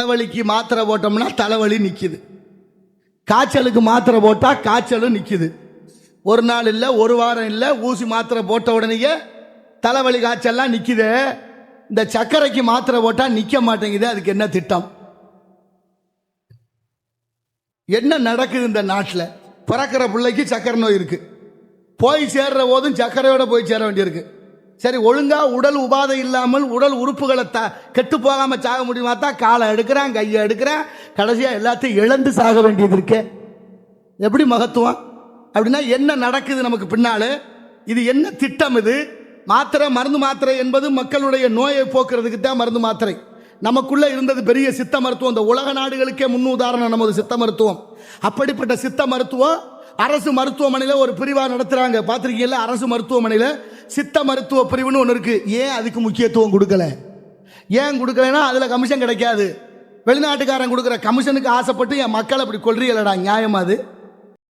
தலைவலிக்கு மாத்திரை போட்டோம்னா தலைவலி நிற்கிது காய்ச்சலுக்கு மாத்திரை போட்டால் காய்ச்சலும் நிற்கிது ஒரு நாள் இல்லை ஒரு வாரம் இல்லை ஊசி மாத்திரை போட்ட உடனேயே தலைவலி காய்ச்சல்லாம் நிற்கிது இந்த சர்க்கரைக்கு மாத்திரை போட்டால் நிற்க மாட்டேங்குது அதுக்கு என்ன திட்டம்? என்ன நடக்குது இந்த நாட்டில்? பிறக்கிற பிள்ளைக்கு சக்கரை நோய் இருக்குது போய் சேர்ற போதும் சக்கரையோடு போய் சேர வேண்டியிருக்கு. சரி ஒழுங்கா உடல் உபாதை இல்லாமல் உடல் உறுப்புகளை த கெட்டு போகாம சாக முடியுமா? தான் காலை எடுக்கிறேன் கையை எடுக்கிறேன் கடைசியா எல்லாத்தையும் இழந்து சாக வேண்டியது இருக்கே. எப்படி மகத்துவம்? அப்படின்னா என்ன நடக்குது நமக்கு பின்னால்? இது என்ன திட்டம் இது? மாத்திரை மருந்து மாத்திரை என்பது மக்களுடைய நோயை போக்குறதுக்கு தான் மருந்து மாத்திரை. நமக்குள்ளே இருந்தது பெரிய சித்த மருத்துவம். இந்த உலக நாடுகளுக்கே முன் உதாரணம் நமது சித்த மருத்துவம். அப்படிப்பட்ட சித்த மருத்துவம் அரசு மருத்துவமனையில் ஒரு பிரிவாக நடத்துகிறாங்க பார்த்துருக்கீங்கல்ல அரசு மருத்துவமனையில் சித்த மருத்துவ பிரிவுன்னு ஒன்று இருக்குது ஏன் அதுக்கு முக்கியத்துவம் கொடுக்கல? ஏன் கொடுக்கலன்னா அதில் கமிஷன் கிடைக்காது. வெளிநாட்டுக்காரன் கொடுக்குற கமிஷனுக்கு ஆசைப்பட்டு என் மக்கள் அப்படி கொள்றீங்களடா நியாயமாக அது?